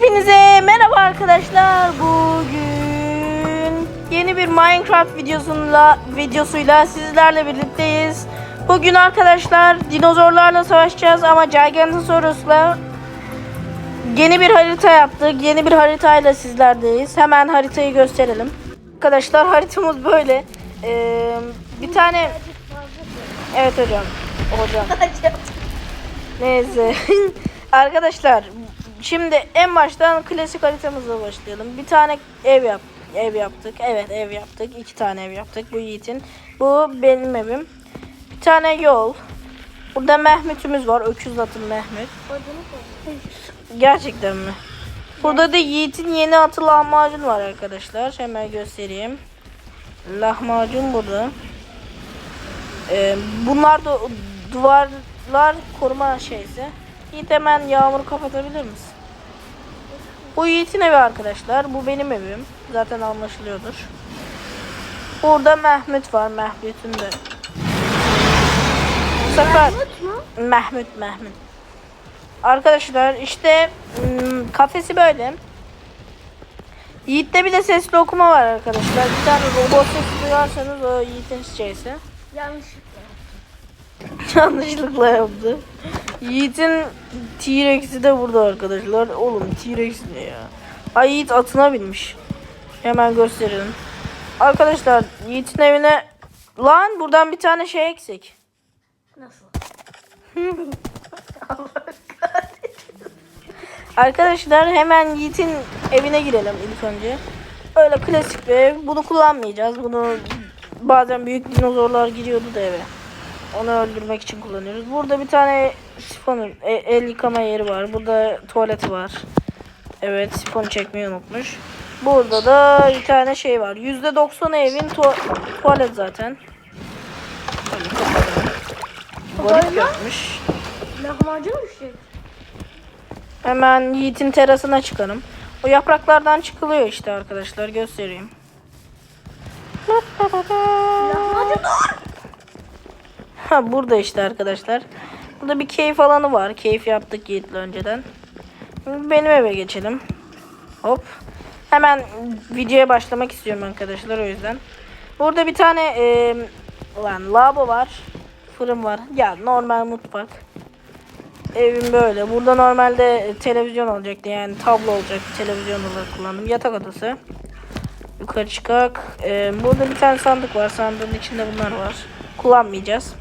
Hepinize merhaba arkadaşlar. Bugün yeni bir Minecraft videosuyla videosuyla sizlerle birlikteyiz. Bugün arkadaşlar dinozorlarla savaşacağız ama Gigantosaurus'la yeni bir harita yaptık. Yeni bir haritayla sizlerdeyiz. Hemen haritayı gösterelim. Arkadaşlar haritamız böyle. Ee, bir tane Evet hocam. Hocam. Neyse. Arkadaşlar şimdi en baştan klasik haritamızla başlayalım. Bir tane ev yap ev yaptık. Evet ev yaptık. İki tane ev yaptık. Bu Yiğit'in. Bu benim evim. Bir tane yol. Burada Mehmet'imiz var. Öküz atın Mehmet. Gerçekten mi? Burada da Yiğit'in yeni atı lahmacun var arkadaşlar. Hemen göstereyim. Lahmacun burada. Ee, bunlar da duvarlar koruma şeysi. Yiğit hemen yağmuru kapatabilir misin? Bu Yiğit'in evi arkadaşlar. Bu benim evim. Zaten anlaşılıyordur. Burada Mehmet var. Mehmet'in de. Bu sefer Mehmet Mehmet. Arkadaşlar işte hmm, kafesi böyle. Yiğit'te bir de sesli okuma var arkadaşlar. Bir tane robot sesi duyarsanız o Yiğit'in şeysi. Yanlışlıkla. Yanlışlıkla yaptı. Yiğit'in T-Rex'i de burada arkadaşlar. Oğlum T-Rex ne ya? Ay Yiğit atına binmiş. Hemen gösterelim. Arkadaşlar Yiğit'in evine... Lan buradan bir tane şey eksik. Nasıl? Arkadaşlar hemen Yiğit'in evine girelim ilk önce. Öyle klasik bir ev. Bunu kullanmayacağız. Bunu bazen büyük dinozorlar giriyordu da eve. Onu öldürmek için kullanıyoruz. Burada bir tane sifon, e- el yıkama yeri var. Burada tuvaleti var. Evet sifonu çekmeyi unutmuş. Burada da bir tane şey var. %90 evin tu- tuvalet zaten. Şöyle kapatalım. Garip yapmış. Lahmacun şey? Hemen Yiğit'in terasına çıkalım. O yapraklardan çıkılıyor işte arkadaşlar göstereyim. Lahmacun Ha burada işte arkadaşlar. Burada bir keyif alanı var. Keyif yaptık Yiğit'le önceden. Benim eve geçelim. Hop. Hemen videoya başlamak istiyorum arkadaşlar o yüzden. Burada bir tane e, lan lavabo var. Fırın var. Ya normal mutfak. Evim böyle. Burada normalde televizyon olacaktı. Yani tablo olacaktı. Televizyon olarak kullandım. Yatak odası. Yukarı çıkak. E, burada bir tane sandık var. Sandığın içinde bunlar var. Kullanmayacağız.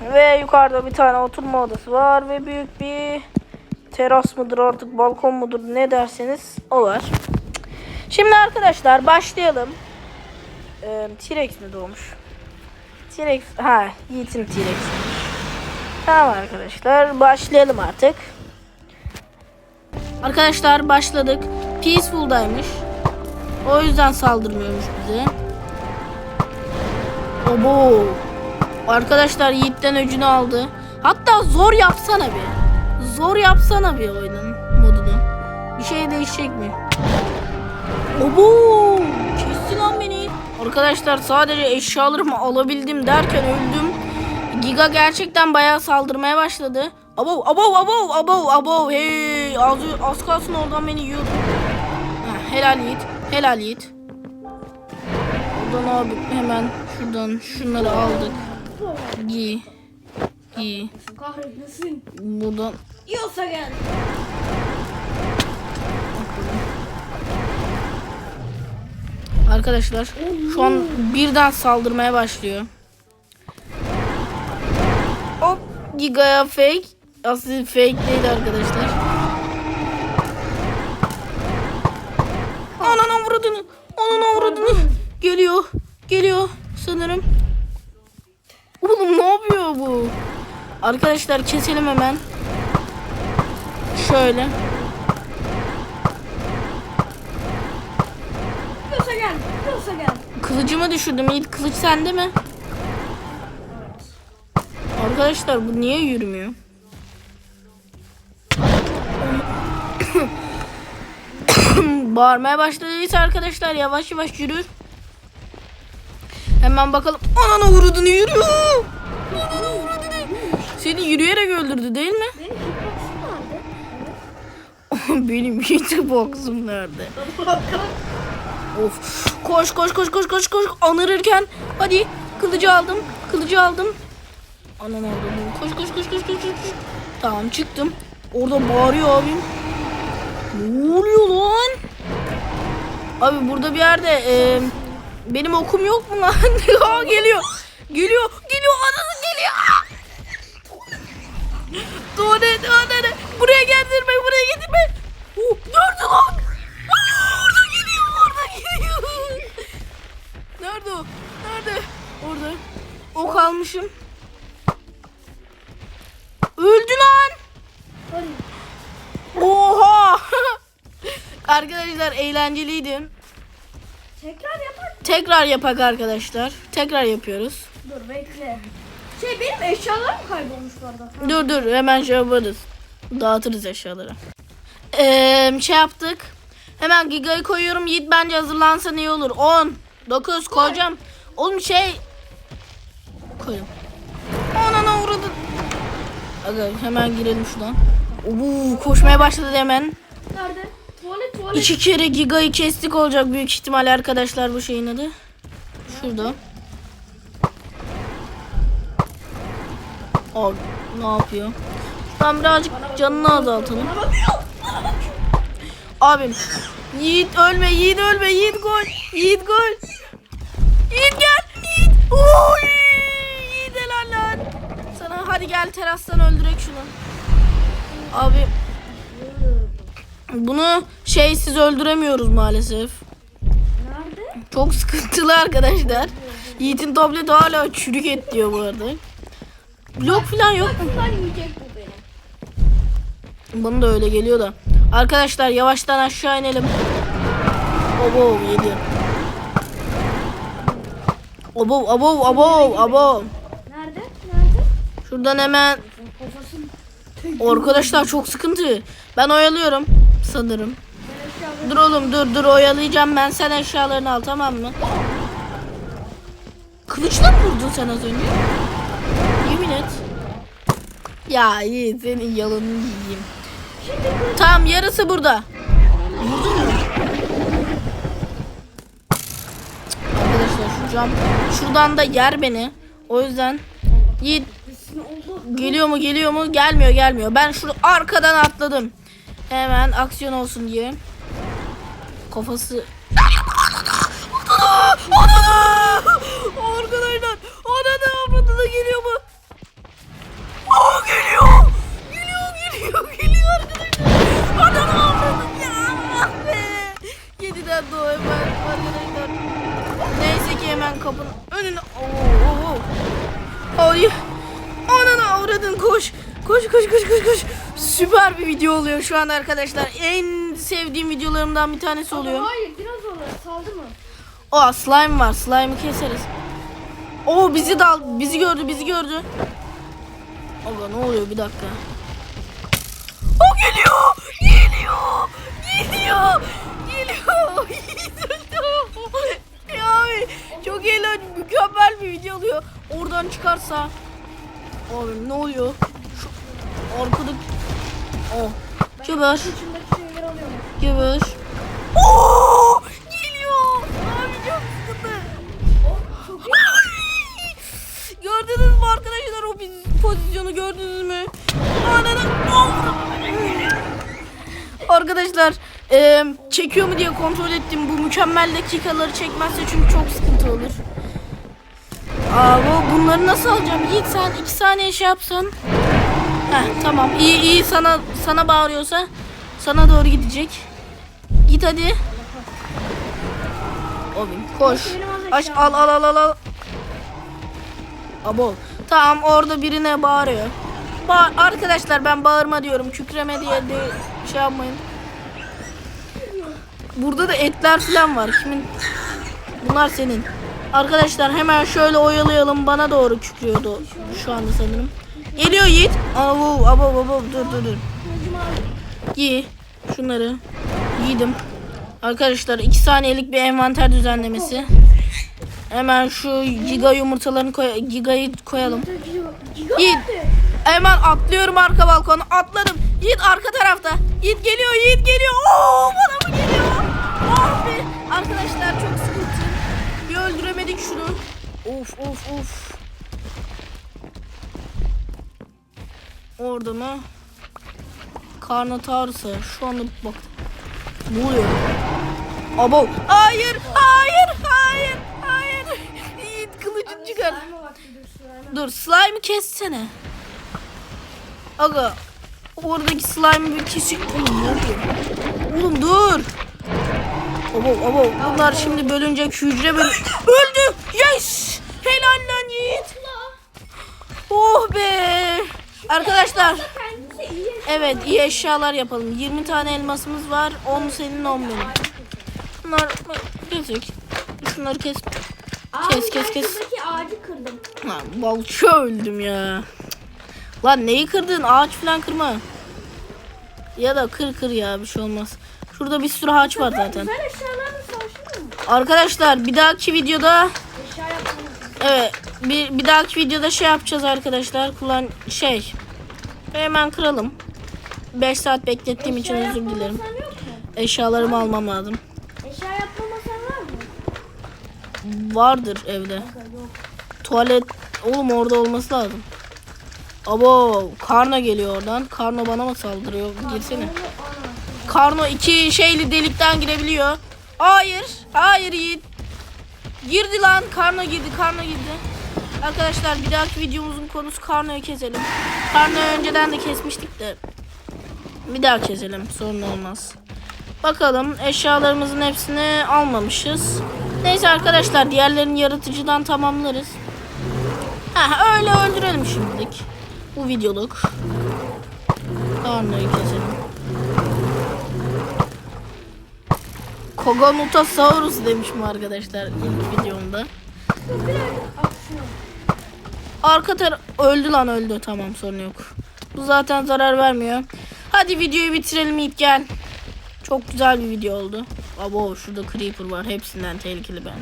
Ve yukarıda bir tane oturma odası var ve büyük bir teras mıdır artık balkon mudur ne derseniz o var. Şimdi arkadaşlar başlayalım. Ee, T-Rex mi doğmuş? T-Rex ha Yiğit'in T-Rex'iymiş. Tamam arkadaşlar başlayalım artık. Arkadaşlar başladık. Peaceful'daymış. O yüzden saldırmıyormuş bize. Obo. Arkadaşlar Yiğit'ten öcünü aldı. Hatta zor yapsana bir. Zor yapsana bir oyunun modunu. Bir şey değişecek mi? Obo! Kesti lan beni. Arkadaşlar sadece eşyalarımı alabildim derken öldüm. Giga gerçekten bayağı saldırmaya başladı. Abo abo abo abo abo hey az, az kalsın oradan beni yiyordu. Heh, helal Yiğit. Helal Yiğit. Oradan abi hemen şuradan şunları aldık. Giy. Giy. kahretmesin. Buradan Yiyorsa gel. Arkadaşlar şu an birden saldırmaya başlıyor. Hop Giga'ya fake. Aslında fake değil arkadaşlar. Ananı vurdun. Ananı vurdun. Geliyor. Geliyor sanırım. Bu? Arkadaşlar keselim hemen. Şöyle. Yiyorsa gel. Yiyorsa gel. Kılıcımı düşürdüm. Yiğit kılıç sende mi? Arkadaşlar bu niye yürümüyor? Bağırmaya başladıysa arkadaşlar yavaş yavaş yürür. Hemen bakalım. Ananı vurudunu yürüyor. Seni yürüyerek öldürdü değil mi? Benim kickboxing vardı. Benim hitbox'um nerede? of. Koş koş koş koş koş koş. Anırırken hadi kılıcı aldım. Kılıcı aldım. Anam aldım. Koş koş koş koş koş koş. Tamam çıktım. Orada bağırıyor abim. Ne oluyor lan? Abi burada bir yerde e, benim okum yok mu lan? Aa, geliyor. Geliyor. Geliyor. Anası geliyor. Tuvalet, tuvalet. Buraya getirme, buraya getirme. Oh, nerede lan? Aa, orada geliyor, orada geliyor. Nerede o? Nerede? Orada. Ok almışım. Öldü lan. Oha. arkadaşlar eğlenceliydi. Tekrar yapar. Tekrar yapak arkadaşlar. Tekrar yapıyoruz. Dur bekle. Şey benim eşyalarım kaybolmuş bu arada. Dur dur hemen şey yaparız. Dağıtırız eşyaları. Ee, şey yaptık. Hemen gigayı koyuyorum. Yiğit bence hazırlansa iyi olur. 10, 9 koyacağım. Oğlum şey... Koyayım. Anana uğradı. Aga hemen girelim şuradan. Oo, koşmaya başladı hemen. Nerede? Tuvalet tuvalet. İki kere gigayı kestik olacak büyük ihtimal arkadaşlar bu şeyin adı. Şurada. Abi ne yapıyor? Ben birazcık canını azaltalım. Abim. Yiğit ölme, Yiğit ölme, Yiğit gol. Yiğit gol. Yiğit gel. Yiğit. Oy! Yiğit helal lan. Sana hadi gel terastan öldürek şunu. Abi bunu şeysiz öldüremiyoruz maalesef. Nerede? Çok sıkıntılı arkadaşlar. Yiğit'in tableti hala çürük et diyor bu arada. Blok falan yok mu? Bunlar yiyecek bu benim. Bana da öyle geliyor da. Arkadaşlar yavaştan aşağı inelim. Abo yedi. Abo abo abo abo. Nerede? Nerede? Şuradan hemen arkadaşlar çok sıkıntı. Ben oyalıyorum sanırım. Dur oğlum dur dur oyalayacağım ben sen eşyalarını al tamam mı? Kılıçla mı vurdun sen az önce? Yemin et. Ya iyi senin yalanını yiyeyim. Tamam yarısı burada. Vurdun mu? Arkadaşlar şu cam şuradan da yer beni. O yüzden Yiğit. Geliyor mu geliyor mu? Gelmiyor gelmiyor. Ben şu arkadan atladım. Hemen aksiyon olsun diye. Kafası... Arkadaşlar oluyor şu an arkadaşlar. En sevdiğim videolarımdan bir tanesi oluyor. Hayır biraz olur. Saldı mı? O slime var. Slime'ı keseriz. O bizi dal bizi gördü bizi gördü. Aga ne oluyor bir dakika. O geliyor. Geliyor. Geliyor. Geliyor. ya abi çok eğlenceli mükemmel bir video oluyor. Oradan çıkarsa Abi ne oluyor? Şu arkada Oh. Alıyorum. Geber. Oo! Geliyor. Abi çok sıkıntı. Gördünüz mü arkadaşlar o biz- pozisyonu gördünüz mü? Arkadaşlar e, çekiyor mu diye kontrol ettim. Bu mükemmel dakikaları çekmezse çünkü çok sıkıntı olur. Aa, bu, bunları nasıl alacağım? Yiğit sen iki saniye şey yapsan. Heh, tamam iyi iyi sana sana bağırıyorsa sana doğru gidecek. Git hadi. Obim koş. Aç al al al al al. Abo. Tamam orada birine bağırıyor. Ba arkadaşlar ben bağırma diyorum. Kükreme diye de şey yapmayın. Burada da etler falan var. Kimin? Bunlar senin. Arkadaşlar hemen şöyle oyalayalım. Bana doğru kükrüyordu şu anda sanırım. Geliyor Yiğit. Avu avu avu dur dur dur. Giy şunları. Giydim. Arkadaşlar 2 saniyelik bir envanter düzenlemesi. Hemen şu giga yumurtalarını koy gigayı koyalım. Yiğit hemen atlıyorum arka balkona atladım. Yiğit arka tarafta. Yiğit geliyor Yiğit geliyor. Oo bana mı geliyor? Oh be. Arkadaşlar çok sıkıntı. Bir öldüremedik şunu. Of of of. Orada mı? Karnotaurus'a şu anda bak. Ne oluyor? Abo. Hayır, hayır, hayır, hayır. Yiğit kılıcını çıkar. Dur slime. Dur slime'ı kessene. Aga. Oradaki slime'ı bir kesik. Oğlum ne oluyor? Oğlum dur. Abo abo bunlar şimdi bölünecek hücre bölün. Arkadaşlar. Evet iyi eşyalar yapalım. 20 tane elmasımız var. 10 senin 10 benim. Bunlar kesik. Şunları kes. Kes, kes, kes. Ağacı kırdım. Lan balçı öldüm ya. Lan neyi kırdın? Ağaç falan kırma. Ya da kır kır ya bir şey olmaz. Şurada bir sürü ağaç var zaten. Güzel eşyalarla savaşıyor mu? Arkadaşlar bir dahaki videoda Eşya yapmamız. evet bir, bir dahaki videoda şey yapacağız arkadaşlar. Kullan şey hemen kıralım. 5 saat beklettiğim için Eşya özür yapma dilerim. Eşyalarımı almam lazım. Eşya yapma masan var mı? Vardır evde. Yok. Tuvalet oğlum orada olması lazım. Abo Karno geliyor oradan. Karno bana mı saldırıyor? Girsene. Karno iki şeyli delikten girebiliyor. Hayır. Hayır Yiğit. Girdi lan. Karno girdi. Karno girdi. Arkadaşlar bir dahaki videomuzun konusu Karno'yu keselim. Karno'yu önceden de kesmiştik de. Bir daha keselim. Sorun olmaz. Bakalım eşyalarımızın hepsini almamışız. Neyse arkadaşlar diğerlerini yaratıcıdan tamamlarız. Ha öyle öldürelim şimdilik. Bu videoluk. Karno'yu keselim. Kogonutasaurus demişim arkadaşlar ilk videomda. Arka taraf öldü lan öldü tamam sorun yok. Bu zaten zarar vermiyor. Hadi videoyu bitirelim Yiğit gel. Çok güzel bir video oldu. Abo şurada creeper var hepsinden tehlikeli ben.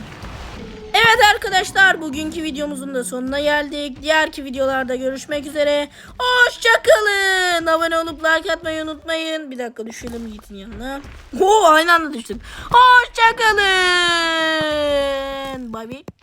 Evet arkadaşlar bugünkü videomuzun da sonuna geldik. Diğerki videolarda görüşmek üzere. Hoşçakalın. Abone olup like atmayı unutmayın. Bir dakika düşelim Yiğit'in yanına. Oo aynı anda düştük. Hoşçakalın. Bay bay.